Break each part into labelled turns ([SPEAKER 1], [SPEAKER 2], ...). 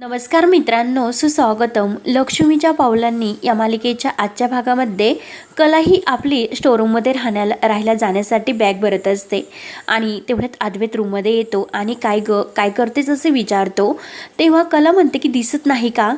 [SPEAKER 1] नमस्कार मित्रांनो सुस्वागतम. लक्ष्मीच्या पावलांनी या मालिकेच्या आजच्या भागामध्ये कला ही आपली स्टोरूममध्ये राहण्याला राहायला जाण्यासाठी बॅग भरत असते. आणि तेवढ्यात अद्वैत रूममध्ये येतो आणि काय ग काय करतेच असे विचारतो तेव्हा कला म्हणते की दिसत नाही का?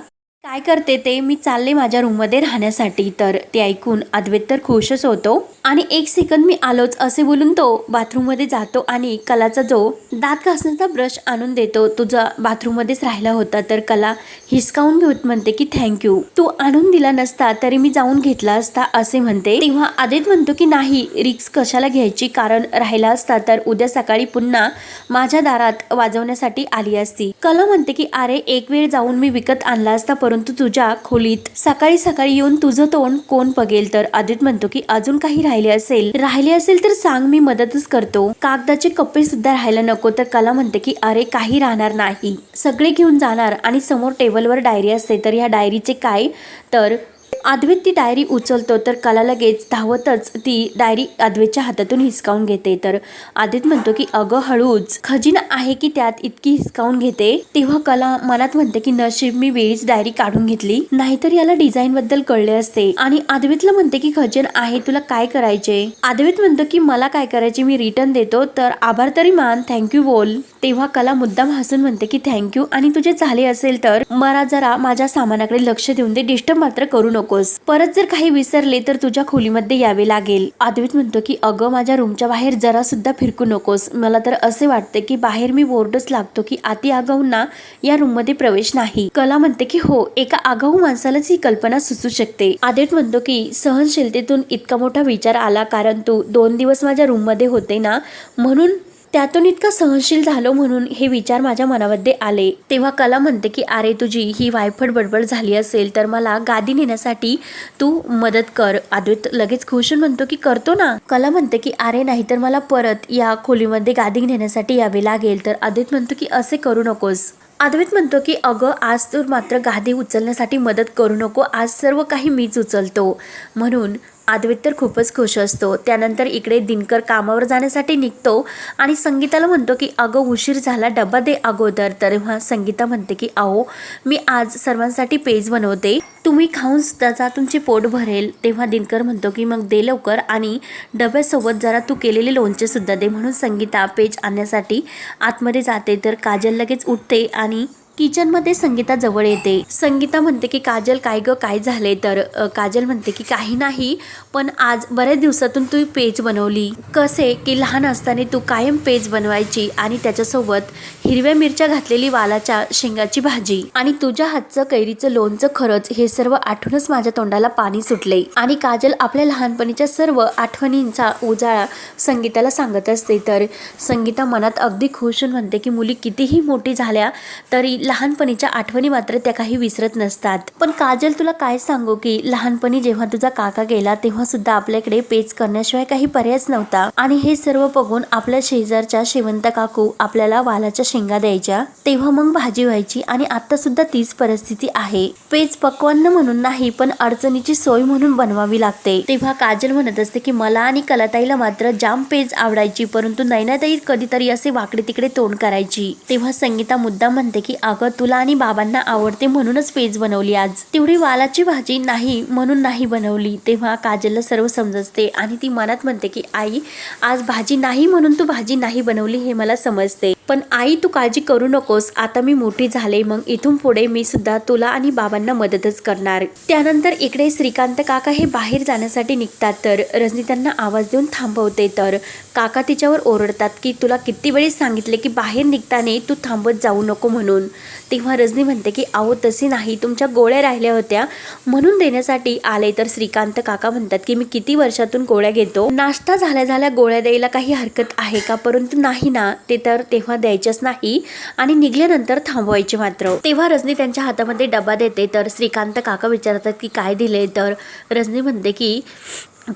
[SPEAKER 1] काय करते ते? मी चालले माझ्या रूममध्ये राहण्यासाठी. तर ते ऐकून अद्वैत तर खुशच होतो. आणि एक सेकंद मी आलोच. असे बोलून तो बाथरूममध्ये जातो आणि कलाचा जो दात घासण्याचा ब्रश आणून देतो तुझा बाथरूममध्येच राहिला होता तर कला हिसकावून घेत म्हणते की थँक्यू तू आणून दिला नसता तरी मी जाऊन घेतला असता असे म्हणते. तेव्हा आदित म्हणतो की नाही रिक्स कशाला घ्यायची? कारण राहिला असता तर उद्या सकाळी पुन्हा माझ्या दारात वाजवण्यासाठी आली असती. कला म्हणते की अरे एक वेळ जाऊन मी विकत आणला असता परंतु तुझ्या खोलीत सकाळी सकाळी येऊन तुझं तोंड कोण बघेल? तर आदित म्हणतो की अजून काही राहिले असेल. राहिले असेल तर सांग मी मदतच करतो. कागदाचे कप्पे सुद्धा राहायला नको. तर कला म्हणते की अरे काही राहणार नाही. सगळे घेऊन जाणार आणि समोर टेबलवर डायरी असते. तर या डायरीचे काय? तर अद्वैत ती डायरी उचलतो तर कला लगेच धावतच ती डायरी अद्वैतच्या हातातून हिसकावून घेते. तर आदित म्हणतो की अगं हळूच. खजिना आहे की त्यात इतकी हिसकावून घेते? तेव्हा कला मनात म्हणते की नशीब मी वेळीच डायरी काढून घेतली. नाहीतर याला डिझाईन बद्दल कळले असते. आणि अद्वैतला म्हणते की खजिन आहे तुला काय करायचे? अद्वैत म्हणतो की मला काय करायचे? मी रिटर्न देतो. तर आभार तरी मान. थँक्यू बोल. तेव्हा कला मुद्दाम हसून म्हणते की थँक्यू आणि तुझे झाले असेल तर मला जरा माझ्या सामानाकडे लक्ष देऊन दे डिस्टर्ब मात्र करू नको. नकोस. परत जर काही विसरले तर तुझ्या खोलीमध्ये यावे लागेल. अद्वैत म्हणतो की अगं माझ्या रूमच्या बाहेर जरा सुद्धा फिरकू नकोस. मला तर असे वाटते की बाहेर मी बोर्डच लागतो की अति आगाऊंना या रूममध्ये प्रवेश नाही. कला म्हणते की हो एका आगाऊ माणसालाच ही कल्पना सुचू शकते. आदित म्हणतो की सहनशीलतेतून इतका मोठा विचार आला कारण तू दोन दिवस माझ्या रूममध्ये होते ना म्हणून त्यातून इतका सहनशील झालो म्हणून हे विचार माझ्या मनामध्ये आले. तेव्हा कला म्हणते की अरे तुझी ही वायफट बडबड झाली असेल तर मला गादी नेण्यासाठी तू मदत कर. अद्वैत लगेच खुश होऊन म्हणतो की करतो ना. कला म्हणते की अरे नाही तर मला परत या खोलीमध्ये गादी नेण्यासाठी यावे लागेल. तर अद्वैत म्हणतो की असे करू नकोस. अद्वैत म्हणतो की अगं आज तू मात्र गादी उचलण्यासाठी मदत करू नको आज सर्व काही मीच उचलतो. म्हणून अद्वैत तर खूपच खुश असतो. त्यानंतर इकडे दिनकर कामावर जाण्यासाठी निघतो आणि संगीताला म्हणतो की अगं उशीर झाला डबा दे अगोदर. तेव्हा संगीता म्हणते की अहो मी आज सर्वांसाठी पेज बनवते. तुम्ही खाऊन त्याचा तुमचे पोट भरेल. तेव्हा दिनकर म्हणतो की मग दे लवकर आणि डब्यासोबत जरा तू केलेले लोणचेसुद्धा दे. म्हणून संगीता पेज आणण्यासाठी आतमध्ये जाते. तर काजल लगेच उठते आणि किचनमध्ये संगीता जवळ येते. संगीता म्हणते की काजल काय ग? काय झाले तर काजल म्हणते की काही नाही. पण आज बऱ्याच दिवसातून तू पेज बनवली. कसे की लहान असताना तू कायम पेज बनवायची आणि त्याच्यासोबत हिरव्या मिरच्या घातलेली वालाच्या शेंगाची भाजी आणि तुझ्या हातचं कैरीचं लोणचं खरंच हे सर्व आठवूनच माझ्या तोंडाला पाणी सुटले. आणि काजल आपल्या लहानपणीच्या सर्व आठवणींचा उजाळा संगीताला सांगत असते. तर संगीता मनात अगदी खुश होऊन म्हणते की मुली कितीही मोठी झाल्या तरी लहानपणीच्या आठवणी मात्र त्या काही विसरत नसतात. पण काजल तुला काय सांगू की लहानपणी जेव्हा तुझा काका गेला तेव्हा सुद्धा आपल्याकडे पेच करण्याशिवाय काही पर्यायच नव्हता. आणि हे सर्व बघून आपल्या शेजारच्या शेवंत काकू आपल्याला वालाच्या शेंगा द्यायच्या. तेव्हा मग भाजी व्हायची आणि आता सुद्धा तीच परिस्थिती आहे. पेज पक्वान्न म्हणून नाही पण अडचणीची सोय म्हणून बनवावी लागते. तेव्हा काजल म्हणत असते की मला आणि कलाताईला मात्र जाम पेज आवडायची परंतु नैनाताई कधीतरी असे वाकडे तिकडे तोंड करायची तेव्हा संगीता मुद्दा म्हणते की अगं तुला आणि बाबांना आवडते म्हणूनच पेज बनवली आज. तेवढी वालाची भाजी नाही म्हणून नाही बनवली तेव्हा काजल काजलला सर्व समजते आणि ती मनात म्हणते की आई आज भाजी नाही म्हणून तू भाजी नाही बनवली हे मला समजते. पण आई तू काळजी करू नकोस. आता मी मोठी झाले मग इथून पुढे मी सुद्धा तुला आणि बाबांना मदतच करणार. त्यानंतर इकडे श्रीकांत काका हे बाहेर जाण्यासाठी निघतात तर रजनी त्यांना आवाज देऊन थांबवते तर. काका तिच्यावर ओरडतात की तुला किती वेळेस सांगितले की बाहेर निघताने तू थांबत जाऊ नको म्हणून? तेव्हा रजनी म्हणते की आहो तसे नाही. तुमच्या गोळ्या राहिल्या होत्या. म्हणून देण्यासाठी आले. तर श्रीकांत काका म्हणतात की मी किती वर्षातून गोळ्या घेतो? नाश्ता झाल्या झाल्या गोळ्या द्यायला काही हरकत आहे का? परंतु नाही ना. ते तर तेव्हा द्यायचेच नाही आणि निघल्यानंतर थांबवायचे मात्र. तेव्हा रजनी त्यांच्या हातामध्ये डबा देते तर श्रीकांत काका विचारतात की काय दिले? तर रजनी म्हणते की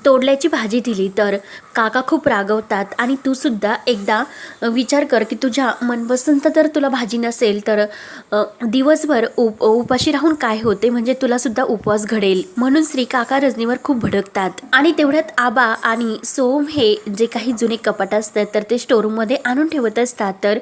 [SPEAKER 1] तोडल्याची भाजी दिली तर काका खूप रागवतात आणि तू सुद्धा एकदा विचार कर की तुझ्या मनपसंत तर तुला भाजी नसेल तर दिवसभर उप उपाशी राहून काय होते? म्हणजे तुला सुद्धा उपवास घडेल. म्हणून श्री काका रजनीवर खूप भडकतात. आणि तेवढ्यात आबा आणि सोम हे जे काही जुने कपाट असतात तर ते स्टोरूममध्ये आणून ठेवत असतात. तर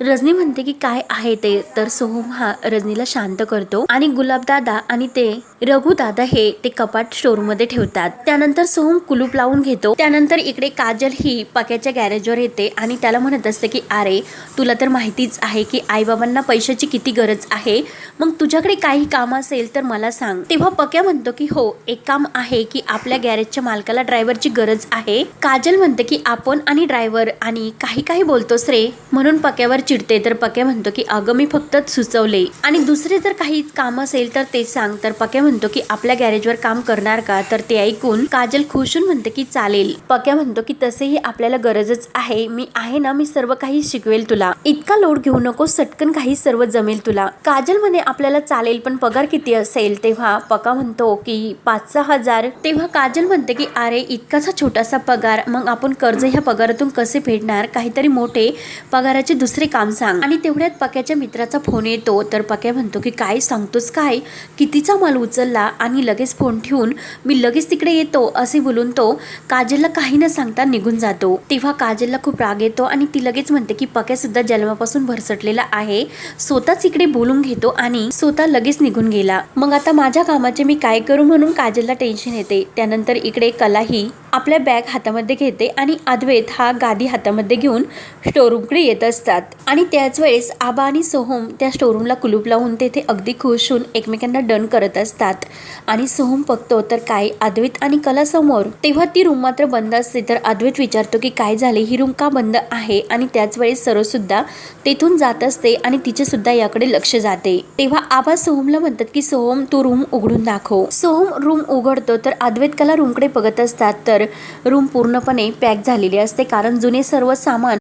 [SPEAKER 1] रजनी म्हणते की काय आहे ते? तर सोहम हा रजनीला शांत करतो आणि गुलाबदादा आणि ते रघुदादा हे ते कपाट स्टोरूममध्ये ठेवतात. त्यानंतर सोहम कुलूप लावून घेतो. त्यानंतर इकडे काजल ही पक्याच्या गॅरेजवर येते आणि त्याला म्हणत असते की अरे तुला तर माहितीच आहे की आईबाबांना पैशाची किती गरज आहे. मग तुझ्याकडे काही काम असेल तर मला सांग. तेव्हा पक्या म्हणतो की हो एक काम आहे की आपल्या गॅरेजच्या मालकाला ड्रायव्हरची गरज आहे. काजल म्हणते की आपण आणि ड्रायव्हर आणि काही काही बोलतोस रे. म्हणून पक्यावर चिडते. तर पक्या म्हणतो की अगं मी फक्त सुचवले. आणि दुसरे जर काही काम असेल तर ते सांग. तर पक्या म्हणतो की आपल्या गॅरेजवर काम करणार का? तर ते ऐकून काजल खुशून म्हणते की चालेल. पक्या म्हणतो की तसेही आपल्याला गरजच आहे. मी आहे ना मी सर्व काही शिकवेल तुला. इतका लोड घेऊ नको सटकन काही सर्व जमेल तुला. काजल म्हणे आपल्याला चालेल पण पगार किती असेल? तेव्हा पका म्हणतो की पाच सहा हजार. तेव्हा काजल म्हणते की अरे इतकासा छोटासा पगार. मग आपण कर्ज ह्या पगारातून कसे फेडणार? काहीतरी मोठे पगाराचे दुसरे काम सांग. आणि तेवढ्यात पक्याच्या मित्राचा फोन येतो. तर पक्या म्हणतो की काय सांगतोस काय? कितीचा माल उचलला? आणि लगेच फोन ठेवून मी लगेच तिकडे येतो. असं बोलून तो काजलला काही न सांगता निघून जातो. तेव्हा काजलला खूप राग येतो आणि ती लगेच म्हणते की पक्या सुद्धा जन्मापासून भरसटलेला आहे. स्वतःच इकडे बोलून घेतो आणि स्वतः लगेच निघून गेला. मग आता माझ्या कामाचे मी काय करू म्हणून काजलला टेन्शन येते. त्यानंतर इकडे कलाही आपल्या बॅग हातामध्ये घेते आणि अद्वैत हा गादी हातामध्ये घेऊन स्टोरूमकडे येत असतात. आणि त्याच वेळेस आबा आणि सोहम त्या स्टोरूमला कुलूप लावून तेथे अगदी खुश होऊन एकमेकांना डन करत असतात. आणि सोहम बघतो तर काय अद्वैत आणि कला समोर? तेव्हा ती रूम मात्र बंद असते. तर अद्वैत विचारतो की काय झाले? ही रूम का बंद आहे? आणि त्याच वेळेस सरोसुद्धा तेथून जात असते आणि तिचे सुद्धा याकडे लक्ष जाते. तेव्हा आबा सोहमला म्हणतात की सोहम तू रूम उघडून दाखव. सोहम रूम उघडतो तर अद्वैत कला रूमकडे बघत असतात. तर रूम पूर्णपणे पॅक झालेली असते. कारण जुने सर्व सामान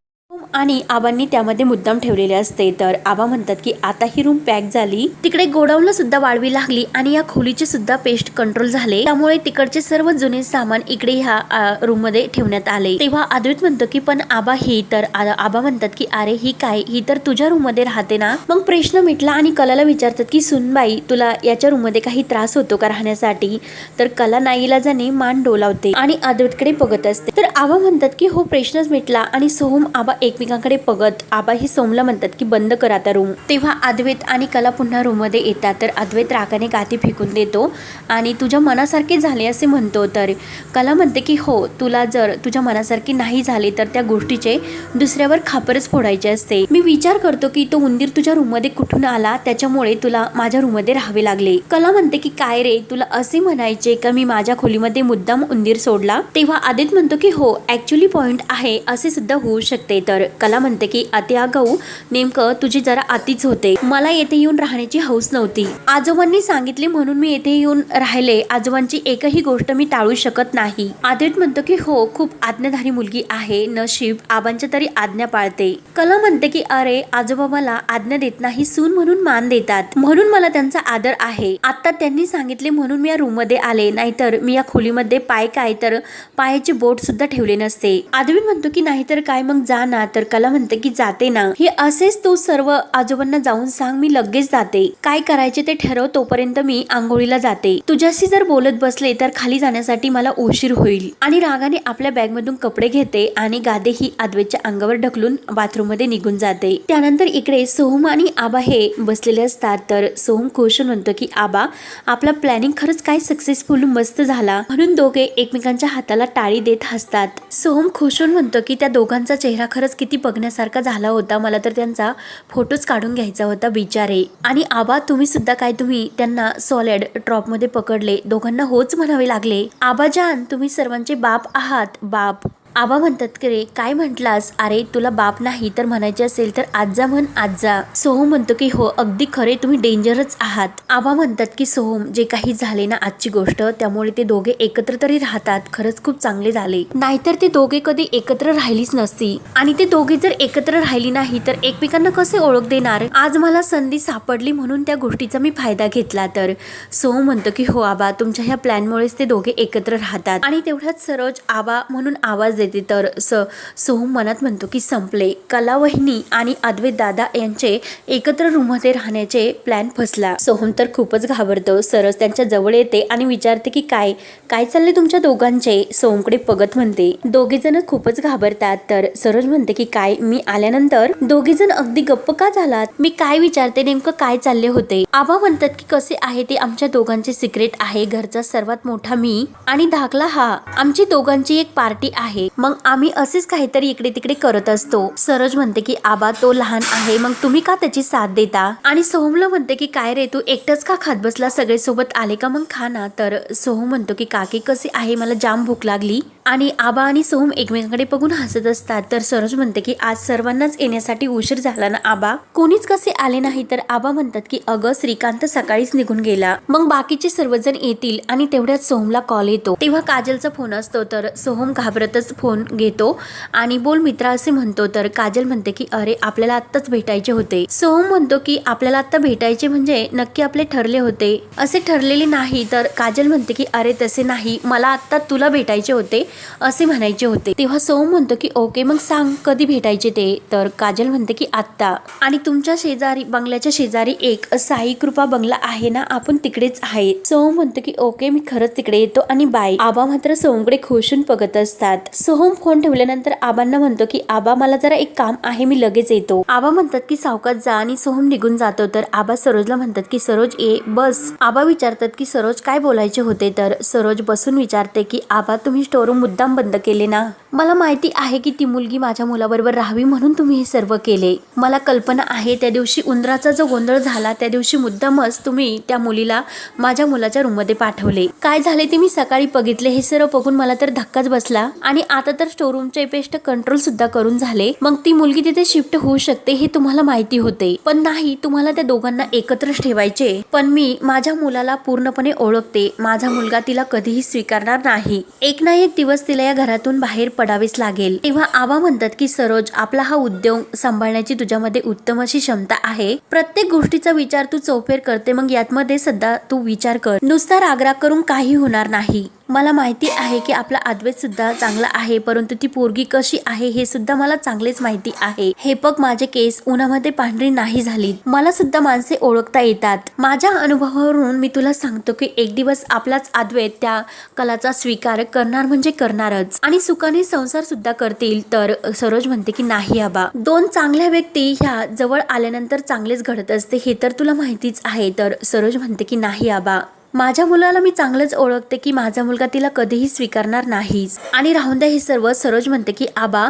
[SPEAKER 1] आणि आबांनी त्यामध्ये मुद्दाम ठेवलेले असते. तर आबा म्हणतात की आता ही रूम पॅक झाली. तिकडे गोडाऊनला सुद्धा वाढवी लागली आणि या खोलीचे सुद्धा पेस्ट कंट्रोल झाले. त्यामुळे तिकडचे सर्व जुने सामान इकडे ह्या रूममध्ये ठेवण्यात आले. तेव्हा अद्वैत म्हणतो की पण आबा ही तर आबा म्हणतात की अरे ही काय? ही तर तुझ्या रूममध्ये राहते ना? मग प्रश्न मिटला आणि कलाला विचारतात की सुनबाई तुला याच्या रूममध्ये काही त्रास होतो का राहण्यासाठी? तर कला नाईला जाणे मान डोलावते आणि अद्वैतकडे बघत असते. तर आबा म्हणतात की हो प्रश्नच मिटला आणि सोहम आबा एक एकमेकांकडे बघत आबाही सोमला म्हणतात की बंद कर आता रूम तेव्हा अद्वैत आणि कला पुन्हा रूममध्ये येतात. तर अद्वैत रागाने गाती फेकून देतो आणि तुझ्या मनासारखे झाले असे म्हणतो. तर कला म्हणते की हो तुला जर तुझ्या मनासारखी नाही झाली तर त्या गोष्टीचे दुसऱ्यावर खापरच फोडायचे असते. मी विचार करतो की तो उंदीर तुझ्या रूममध्ये कुठून आला? त्याच्यामुळे तुला माझ्या रूममध्ये राहावे लागले. कला म्हणते की काय रे तुला असे म्हणायचे का मी माझ्या खोलीमध्ये मुद्दाम उंदीर सोडला? तेव्हा आदित म्हणतो की हो ऍक्च्युली पॉइंट आहे असे सुद्धा होऊ शकते. तर कला म्हणते की अति आगाऊ नेमकं तुझी जरा अतिच होते. मला येथे येऊन राहण्याची हौस नव्हती. आजोबांनी सांगितले म्हणून मी येथे येऊन राहिले. आजोबांची एकही गोष्ट मी टाळू शकत नाही. आदित म्हणतो की हो खूप आज्ञाधारी मुलगी आहे. नशीब आबांच्या तरी आज्ञा पाळते. कला म्हणते की अरे आजोबा मला आज्ञा देत नाही सून म्हणून मान देतात. म्हणून मला त्यांचा आदर आहे. आता त्यांनी सांगितले म्हणून मी या रूममध्ये आले. नाहीतर मी या खोलीमध्ये पाय काय तर पायाचे बोट सुद्धा ठेवले नसते. आदवी म्हणतो की नाहीतर काय? मग जा ना तर कला म्हणते की जाते ना. हे असेच तू सर्व आजोबांना जाऊन सांग मी लगेच जाते. काय करायचे ते ठरव तोपर्यंत मी आंघोळीला जाते. तुझ्याशी जर बोलत बसले तर खाली जाण्यासाठी मला उशीर होईल. आणि रागाने आपल्या बॅग मधून कपडे घेते आणि गादे ही आदवेच्या अंगावर ढकलून बाथरूममध्ये निघून जाते. त्यानंतर इकडे सोहम आणि आबा हे बसलेले असतात. तर सोहम खुश म्हणतो की आबा आपला प्लॅनिंग खरंच काय सक्सेसफुल मस्त झाला. म्हणून दोघे एकमेकांच्या हाताला टाळी देत हसतात. सोहम खुश म्हणतो की त्या दोघांचा चेहरा खरंच किती बघण्यासारखा झाला होता. मला तर त्यांचा फोटोच काढून घ्यायचा होता बिचारे. आणि आबा तुम्ही सुद्धा काय तुम्ही त्यांना सॉलिड ड्रॉपमध्ये पकडले. दोघांना होच म्हणावे लागले. आबाजान तुम्ही सर्वांचे बाप आहात. बाप. आबा म्हणतात की रे काय म्हंटलास? अरे तुला बाप नाही तर म्हणायचे असेल तर आजा म्हण आजा सोहम म्हणतो की हो अगदी खरे तुम्ही डेंजरच आहात. आबा म्हणतात की सोहम जे काही झाले ना आजची गोष्ट त्यामुळे ते दोघे एकत्र तरी राहतात. खरंच खूप चांगले झाले. नाहीतर ते दोघे कधी एकत्र राहिलीच नसती. आणि ते दोघे जर एकत्र राहिली नाही तर एकमेकांना कसे ओळख देणार? आज मला संधी सापडली म्हणून त्या गोष्टीचा मी फायदा घेतला तर. सोहम म्हणतो की हो आबा तुमच्या ह्या प्लॅनमुळेच ते दोघे एकत्र राहतात. आणि तेवढ्याच सरोज आबा म्हणून आवाज देते तर स सोहम मनात म्हणतो की संपले. कला वहिनी आणि अद्वैत दादा यांचे एकत्र रूममध्ये राहण्याचे प्लॅन फसला. सोहम तर खूपच घाबरतो. सरस त्यांच्या जवळ येते आणि विचारते की काय? काय चालले तुमच्या दोघांचे? सोहमकडे पगत म्हणते. दोघे जण खूपच घाबरतात. तर सरोज म्हणते की काय? मी आल्यानंतर दोघे जण अगदी गप्प का झालात? मी काय विचारते? नेमकं काय चालले होते? आबा म्हणतात की कसे आहे ते आमच्या दोघांचे सिक्रेट आहे. घरचा सर्वात मोठा मी आणि धाकला हा. आमची दोघांची एक पार्टी आहे. मग आम्ही असेच काहीतरी इकडे तिकडे करत असतो. सरोज म्हणते की आबा तो लहान आहे मग तुम्ही का त्याची साथ देता? आणि सोहमला म्हणते की काय रे तू एकटाच का खात बसला? सगळे सोबत आले का मग? खा ना. तर सोहम म्हणतो की काकी कसे आहे? मला जाम भूक लागली. आणि आबा आणि सोहम एकमेकांकडे बघून हसत असतात. तर सरोज म्हणते की आज सर्वांनाच येण्यासाठी उशीर झाला ना आबा? कोणीच कसे आले नाही? तर आबा म्हणतात की अगं श्रीकांत सकाळीच निघून गेला. मग बाकीचे सर्वजण येतील आणि तेवढ्यात सोहमला कॉल येतो. तेव्हा काजलचा फोन असतो. तर सोहम घाबरतच फोन घेतो. आणि बोल मित्रा असे म्हणतो तर काजल म्हणते की अरे आपल्याला आत्ताच भेटायचे होते. सोहम म्हणतो की आपल्याला आत्ता भेटायचे म्हणजे नक्की आपले ठरले होते. असे ठरलेले नाही तर काजल म्हणते की अरे तसे नाही. मला आत्ता तुला भेटायचे होते. असे म्हणायचे होते. तेव्हा सोहम म्हणतो की ओके मग सांग कधी भेटायचे ते? तर काजल म्हणते की आत्ता. आणि तुमच्या शेजारी बंगल्याच्या शेजारी एक साई कृपा बंगला आहे ना आपण तिकडेच आहे सोहम म्हणतो की ओके मी खरंच तिकडे येतो आणि बाय. आबा मात्र सोहमकडे खुशून बघत असतात. सोहम फोन ठेवल्यानंतर आबांना म्हणतो की आबा मला जरा एक काम आहे मी लगेच येतो. आबा म्हणतात की सावकाश जा आणि सोहम निघून जातो. तर आबा सरोजला म्हणतात की सरोज ये बस. आबा विचारतात की सरोज काय बोलायचे होते? तर सरोज बसून विचारते की आबा तुम्ही स्टोरूम मुद्दाम बंद केले ना? मला माहिती आहे की ती मुलगी माझ्या मुलाबरोबर राहावी म्हणून तुम्ही हे सर्व केले. मला कल्पना आहे त्या दिवशी उंदराचा जो गोंधळ झाला त्या दिवशी मुद्दामच तुम्ही त्या मुलीला माझ्या मुलाच्या रूममध्ये पाठवले. काय झाले ते मी सकाळी बघितले हे सर्व बघून मला तर धक्काच बसला. आणि आता तर स्टोरूमचे पेस्ट कंट्रोल सुद्धा करून झाले. मग ती मुलगी तिथे शिफ्ट होऊ शकते हे तुम्हाला माहिती होते. पण नाही तुम्हाला त्या दोघांना एकत्रच ठेवायचे. पण मी माझ्या मुलाला पूर्णपणे ओळखते. माझा मुलगा तिला कधीही स्वीकारणार नाही. एक ना एक दिवस तिला या घरातून बाहेर पडावीच लागेल. तेव्हा आबा म्हणतात की सरोज आपला हा उद्योग सांभाळण्याची तुझ्यामध्ये उत्तम अशी क्षमता आहे. प्रत्येक गोष्टीचा विचार तू चौफेर करते मग यातमध्ये सध्या तू विचार कर. नुसता रागराग करून काही होणार नाही. मला माहिती आहे की आपला अद्वैत सुद्धा चांगला आहे परंतु ती पोरगी कशी आहे हे सुद्धा मला चांगलेच माहिती आहे. हे बघ माझे केस उन्हामध्ये पांढरी नाही झाली मला सुद्धा माणसे ओळखता येतात. माझ्या अनुभवावरून मी तुला सांगतो की एक दिवस आपलाच अद्वैत त्या कलाचा स्वीकार करणार म्हणजे करणारच. आणि सुखाने संसार सुद्धा करतील तर सरोज म्हणते की नाही आबा. दोन चांगल्या व्यक्ती ह्या जवळ आल्यानंतर चांगलेच घडत असते हे तर तुला माहितीच आहे तर सरोज म्हणते की नाही आबा. माझ्या मुलाला मी चांगलंच ओळखते की माझा मुलगा तिला कधीही स्वीकारणार नाहीच. आणि राहून द्या हे सर्व सरोज म्हणते की आबा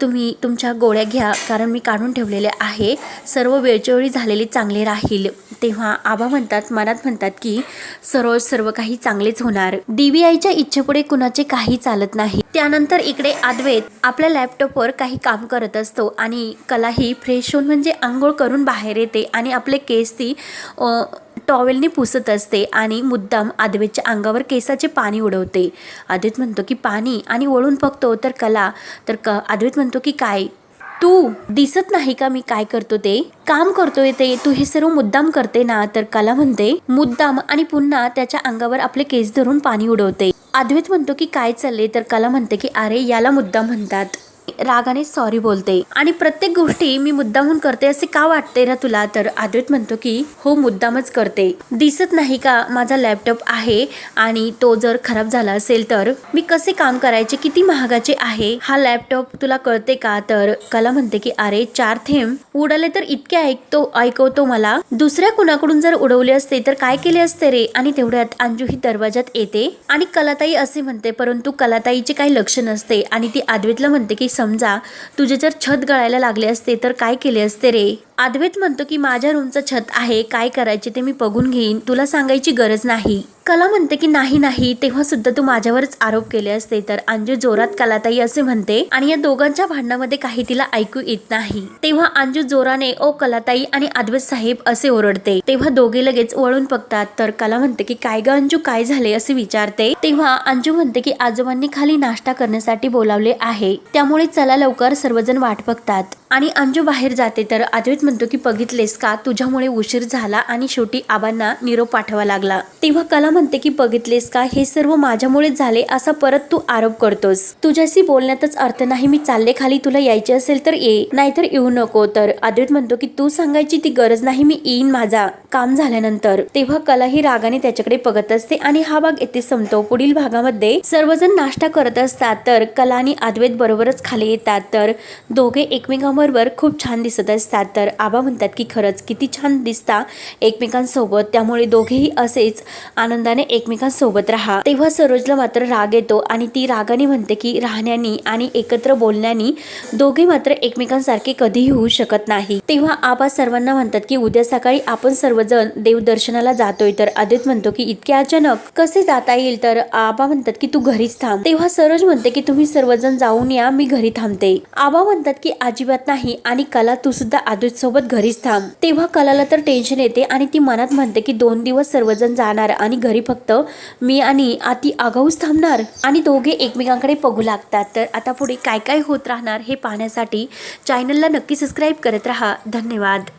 [SPEAKER 1] तुम्ही तुमच्या गोळ्या घ्या कारण मी काढून ठेवलेले आहे. सर्व वेळच्यावेळी झालेले चांगले राहील. तेव्हा आबा म्हणतात मनात म्हणतात की सरोज सर्व काही चांगलेच होणार. डीबीआयच्या इच्छेपुढे कुणाचे काही चालत नाही. त्यानंतर इकडे आदवेत आपल्या लॅपटॉपवर काही काम करत असतो आणि कलाही फ्रेश होऊन म्हणजे आंघोळ करून बाहेर येते आणि आपले केस ती टॉवेलने पुसत असते आणि मुद्दाम आदवेच्या अंगावर केसाचे पाणी उडवते. आदित म्हणतो की पाणी आणि वळून बघतो तर कला. तर क आद्वैत म्हणतो की काय? तू दिसत नाही का मी काय करतो ते? काम करतोय ते. तू हे सर्व मुद्दाम करते ना? तर कला म्हणते मुद्दाम आणि पुन्हा त्याच्या अंगावर आपले केस धरून पाणी उडवते. अद्वैत म्हणतो की काय चालले तर कला म्हणते की अरे याला मुद्दाम म्हणतात. रागाने सॉरी बोलते. आणि प्रत्येक गोष्टी मी मुद्दामून करते असे का वाटते ना तुला? तर आद्वैत म्हणतो की हो मुद्दामच करते. दिसत नाही का माझा लॅपटॉप आहे आणि तो जर खराब झाला असेल तर मी कसे काम करायचे? किती महागाचे आहे? हा लॅपटॉप तुला कळते का? तर कला म्हणते की अरे चार थेंब. उडाले तर इतके ऐकतो ऐकवतो मला. दुसऱ्या कुणाकडून जर उडवले असते तर काय केले असते रे? आणि तेवढ्यात अंजू ही दरवाजात येते. आणि कलाताई असे म्हणते परंतु कलाताईचे काही लक्ष नसते. आणि ती आद्वैतला म्हणते की सम समजा तुझे जर छत गळायला लागले असते तर काय केले असते रे? आदवेत म्हणतो की माझ्या रूमचं छत आहे काय करायचे ते मी बघून घेईन. तुला सांगायची गरज नाही. कला म्हणते की नाही नाही तेव्हा सुद्धा तू माझ्यावरच आरोप केले असते. तर अंजू जोरात कलाताई असे म्हणते आणि या दोघांच्या भांडणामध्ये काही तिला ऐकू येत नाही. तेव्हा अंजू जोराने ओ कलाताई आणि अद्वैत साहेब असे ओरडते. तेव्हा दोघे लगेच वळून बघतात. तर कला म्हणते की काय ग अंजू काय झाले? असे विचारते. तेव्हा अंजू म्हणते की आजोबांनी खाली नाश्ता करण्यासाठी बोलावले आहे. त्यामुळे चला लवकर सर्वजण वाट बघतात. आणि अंजू बाहेर जाते. तर अद्वैत म्हणतो की बघितलेस का? तुझ्यामुळे उशीर झाला आणि शेवटी आबांना निरोप पाठवा लागला. तेव्हा कला म्हणते की बघितलेस का? हे सर्व माझ्यामुळेच झाले असा परत तू आरोप करतोस. तुझ्याशी बोलण्यातच अर्थ नाही मी चालले खाली तुला यायचे असेल तर ये नाहीतर येऊ नको. तर अद्वैत म्हणतो की तू सांगायची ती गरज नाही मी येईन माझा. काम झाल्यानंतर तेव्हा कला ही रागाने त्याच्याकडे बघत असते आणि हा भाग येथे संपतो. पुढील भागामध्ये सर्वजण नाश्ता करत असतात तर कला आणि अद्वैत बरोबरच खाली येतात. तर दोघे एकमेकांबरोबर खूप छान दिसत असतात. तर आबा म्हणतात की खरंच किती छान दिसता एकमेकांसोबत. त्यामुळे दोघेही असेच आनंदाने एकमेकांसोबत राहा. तेव्हा सरोजला मात्र राग येतो आणि ती रागाने म्हणते की राहण्यानी आणि एकत्र बोलण्यानी दोघे मात्र एकमेकांसारखे कधीही होऊ शकत नाही. तेव्हा आबा सर्वांना म्हणतात की उद्या सकाळी आपण सर्वजण देवदर्शनाला जातोय. तर आदित म्हणतो की इतके अचानक कसे जाता येईल? तर आबा म्हणतात की तू घरीच थांब. तेव्हा सरोज म्हणते की तुम्ही सर्वजण जाऊन या मी घरी थांबते. आबा म्हणतात की अजिबात नाही आणि कला तू सुद्धा आदित सोबत घरीच थांब. तेव्हा कलाला तर टेन्शन येते आणि ती मनात म्हणते की दोन दिवस सर्वजण जाणार आणि घरी फक्त मी आणि आती आगाऊच थांबणार. आणि दोघे एकमेकांकडे बघू लागतात. तर आता पुढे काय काय होत राहणार हे पाहण्यासाठी चॅनलला नक्की सबस्क्राईब करत राहा. धन्यवाद.